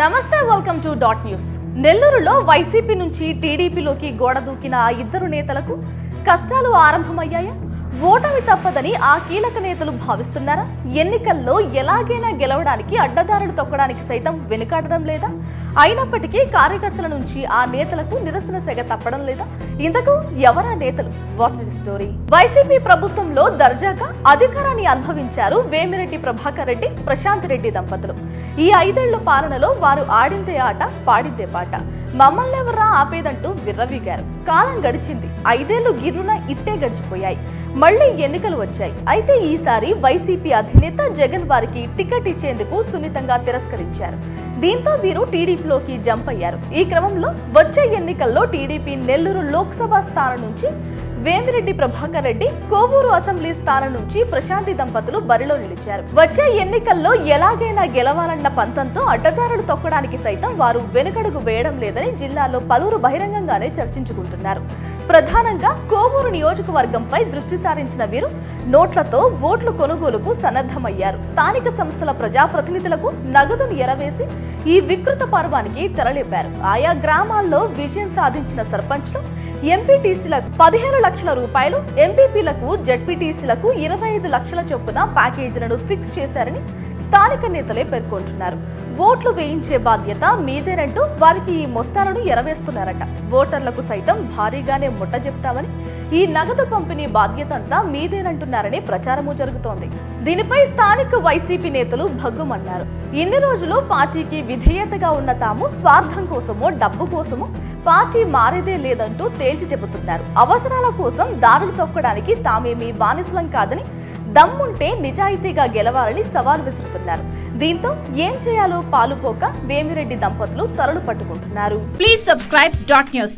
నమస్తే welcome to dot news నెల్లూరులో వైసీపీ నుంచి టీడీపీలోకి గోడ దూకిన ఆ ఇద్దరు నేతలకు కష్టాలు ఆరంభమయ్యాయా? ఓటమి తప్పదని ఆ కీలక నేతలు భావిస్తున్నారా? ఎన్నికల్లో ఎలాగైనా గెలవడానికి అడ్డదారులు తొక్కడానికి సైతం వెనుకాడడం లేదా? అయినప్పటికీ కార్యకర్తల నుంచి ఆ నేతలకు నిరసన సెగ తప్పడం లేదా? ఇంతకు ఎవరా నేతలు? వాచ్ ది స్టోరీ వైసీపీ ప్రభుత్వంలో దర్జాగా అధికారాన్ని అనుభవించారు వేమిరెడ్డి ప్రభాకర్ రెడ్డి ప్రశాంత్ రెడ్డి దంపతులు. ఈ ఐదేళ్ళ పాలనలో వారు ఆడిందే ఆట పాడిందే పాట. మమ్మల్ని ఎవరా ఆపేదంటూ విర్రవీగారు. కాలం గడిచింది. ఐదేళ్ళు గిర్రున ఇట్టే గడిచిపోయాయి. మళ్ళీ ఎన్నికలు వచ్చాయి. అయితే ఈసారి వైసీపీ అధినేత జగన్ వారికి టికెట్ ఇచ్చేందుకు సున్నితంగా తిరస్కరించారు. దీంతో వీరు టీడీపీలోకి జంప్ అయ్యారు. ఈ క్రమంలో వచ్చే ఎన్నికల్లో టీడీపీ నెల్లూరు లోక్సభ స్థానం నుంచి వేమిరెడ్డి ప్రభాకర్ రెడ్డి కోవూరు అసెంబ్లీ స్థానం నుంచి ప్రశాంతి దంపతులు బరిలో నిలిచారు. వచ్చే ఎన్నికల్లో ఎలాగైనా గెలవాలన్న పంతంతో అడ్డదారులు తొక్కడానికి సైతం వారు వెనుకడుగు వేయడం లేదని జిల్లాలో పలువురు బహిరంగంగానే చర్చించుకుంటున్నారు. ప్రధానంగా కోవూరు నియోజకవర్గంపై దృష్టి సారించిన వీరు నోట్లతో ఓట్లు కొనుగోలుకు సన్నద్ధమయ్యారు. స్థానిక సంస్థల ప్రజాప్రతినిధులకు నగదును ఎరవేసి ఈ వికృత పర్వానికి తెరలేపారు. ఆయా గ్రామాల్లో విజయం సాధించిన సర్పంచ్లు ఎంపీటీసీలకు పదిహేను లక్షల రూపాయలు ఎంపీపీలకు జడ్పీటీసీలకు ఇరవై ఐదు లక్షల చొప్పున ప్యాకేజీలను ఫిక్స్ చేశారని స్థానిక నేతలే పేర్కొంటున్నారు. ఓట్లు వేయించే బాధ్యత మీదేనంటూ వారికి ఈ మొత్తాలను ఎరవేస్తున్నారట. ఓటర్లకు సైతం భారీగానే ముట్ట చెప్తామని ఈ నగదు పంపిణీ బాధ్యత అంతా మీదేనంటున్నారని ప్రచారము జరుగుతోంది. దీనిపై స్థానిక వైసీపీ నేతలు భగ్గుమన్నారు. ఇన్ని రోజులు పార్టీకి విధేయతగా ఉన్న తాము స్వార్థం కోసమో డబ్బు కోసమో పార్టీ మారేదే లేదంటూ తేల్చి చెబుతున్నారు. అవసరాల కోసం దారులు తొక్కడానికి తామేమీ బానిసలం కాదని దమ్ముంటే నిజాయితీగా గెలవాలని సవాల్ విసురుతున్నారు. దీంతో ఏం చేయాలో పాలుపోక వేమిరెడ్డి దంపతులు తలలు పట్టుకుంటున్నారు. Please subscribe dot news